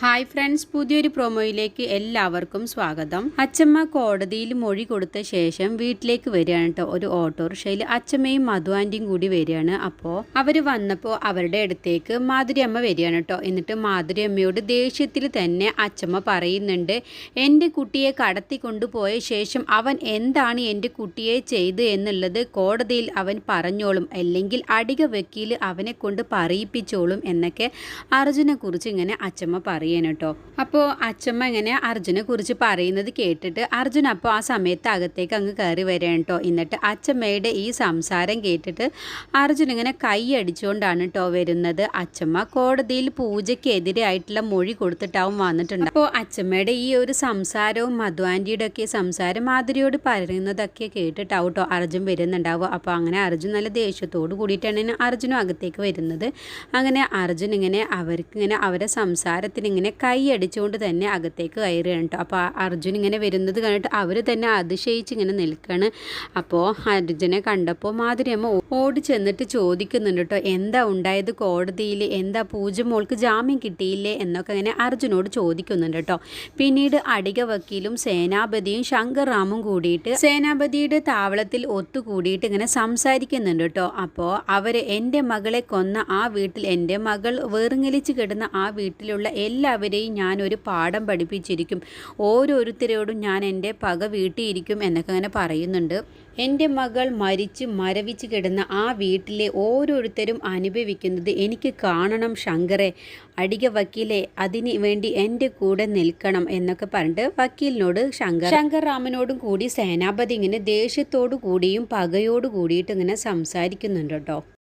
Hi friends പുതിയൊരു പ്രൊമോയിലേക്ക് എല്ലാവർക്കും സ്വാഗതം. അച്ചമ്മ കോടതിയിൽ മൊഴി കൊടുത്ത ശേഷം വീട്ടിലേക്ക് വരികയാണ് കേട്ടോ ഒരു ഓട്ടോറിക്ഷയിൽ അച്ചമ്മയും മധു ആന്റിയും കൂടി വരികയാണ്. അപ്പോൾ അവർ വന്നപ്പോൾ അവരുടെ അടുത്തേക്ക് മാധുരി അമ്മ വരികയാണ് കേട്ടോ എന്നിട്ട് മാധുരി അമ്മയോട് ദേഷ്യത്തിൽ തന്നെ അച്ചമ്മ പറയുന്നുണ്ട് എന്റെ കുട്ടിയെ കടത്തിക്കൊണ്ടുപോയ ശേഷം അവൻ എന്താണ് എന്റെ കുട്ടിയെ ചെയ്ത് എന്നുള്ളത് കോടതിയിൽ അവൻ പറഞ്ഞോളും. അല്ലെങ്കിൽ അടിക വക്കീൽ അവനെ കൊണ്ട് പറയിപ്പിച്ചോളും എന്നൊക്കെ അർജുനെ കുറിച്ച് ഇങ്ങനെ അച്ചമ്മ പറയും കേട്ടോ അപ്പോൾ അച്ഛമ്മ ഇങ്ങനെ അർജുനെ കുറിച്ച് പറയുന്നത് കേട്ടിട്ട് അർജുൻ അപ്പോൾ ആ സമയത്ത് അകത്തേക്ക് അങ്ങ് കയറി വരാൻ കേട്ടോ എന്നിട്ട് അച്ഛമ്മയുടെ ഈ സംസാരം കേട്ടിട്ട് അർജുൻ ഇങ്ങനെ കൈ അടിച്ചുകൊണ്ടാണ് കേട്ടോ വരുന്നത്. അച്ഛമ്മ കോടതിയിൽ പൂജയ്ക്കെതിരായിട്ടുള്ള മൊഴി കൊടുത്തിട്ടാവും വന്നിട്ടുണ്ട്. അപ്പോൾ അച്ഛമ്മയുടെ ഈ ഒരു സംസാരവും മധുവാന്റിയുടെ ഒക്കെ സംസാരം മാധുരിയോട് പറയുന്നതൊക്കെ കേട്ടിട്ടാവും കേട്ടോ അർജുൻ വരുന്നുണ്ടാവുക. അപ്പോൾ അങ്ങനെ അർജുൻ നല്ല ദേഷ്യത്തോട് കൂടിയിട്ടാണ് അർജുനും അകത്തേക്ക് വരുന്നത്. അങ്ങനെ അർജുൻ ഇങ്ങനെ അവർക്ക് ഇങ്ങനെ അവരെ സംസാരത്തിന് ഇങ്ങനെ കൈ അടിച്ചുകൊണ്ട് തന്നെ അകത്തേക്ക് കയറുകയാണ് കേട്ടോ. അപ്പോൾ അർജുൻ ഇങ്ങനെ വരുന്നത് കണ്ടിട്ട് അവർ തന്നെ അതിശയിച്ച് ഇങ്ങനെ നിൽക്കുകയാണ് അപ്പോൾ അർജുനെ കണ്ടപ്പോൾ മാധുരിയമ്മ ഓടി ചെന്നിട്ട് ചോദിക്കുന്നുണ്ട് കേട്ടോ എന്താ ഉണ്ടായത് കോടതിയിൽ? എന്താ പൂജ മോൾക്ക് ജാമ്യം കിട്ടിയില്ലേ? എന്നൊക്കെ ഇങ്ങനെ അർജുനോട് ചോദിക്കുന്നുണ്ട് കേട്ടോ. പിന്നീട് അടിക വക്കീലും സേനാപതിയും ശങ്കർ റാമും കൂടിയിട്ട് സേനാപതിയുടെ താവളത്തിൽ ഒത്തുകൂടിയിട്ട് ഇങ്ങനെ സംസാരിക്കുന്നുണ്ട് കേട്ടോ. അപ്പോൾ അവർ എന്റെ മകളെ കൊന്ന ആ വീട്ടിൽ എന്റെ മകൾ വേറുങ്ങലിച്ച് കിടന്ന ആ വീട്ടിലുള്ള എല്ലാ എല്ലാവരെയും ഞാനൊരു പാഠം പഠിപ്പിച്ചിരിക്കും. ഓരോരുത്തരോടും ഞാൻ എന്റെ പക വീട്ടിയിരിക്കും എന്നൊക്കെ അങ്ങനെ പറയുന്നുണ്ട്. എന്റെ മകൾ മരിച്ച് മരവിച്ച് കിടന്ന ആ വീട്ടിലെ ഓരോരുത്തരും അനുഭവിക്കുന്നത് എനിക്ക് കാണണം ശങ്കറെ അടിക വക്കീലെ അതിന് വേണ്ടി എന്റെ കൂടെ നിൽക്കണം എന്നൊക്കെ പറഞ്ഞിട്ട് വക്കീലിനോട് ശങ്കർ ശങ്കർ രാമനോടും കൂടി സേനാപതി ഇങ്ങനെ ദേഷ്യത്തോടു കൂടിയും പകയോടു കൂടിയിട്ട് ഇങ്ങനെ സംസാരിക്കുന്നുണ്ട് കേട്ടോ.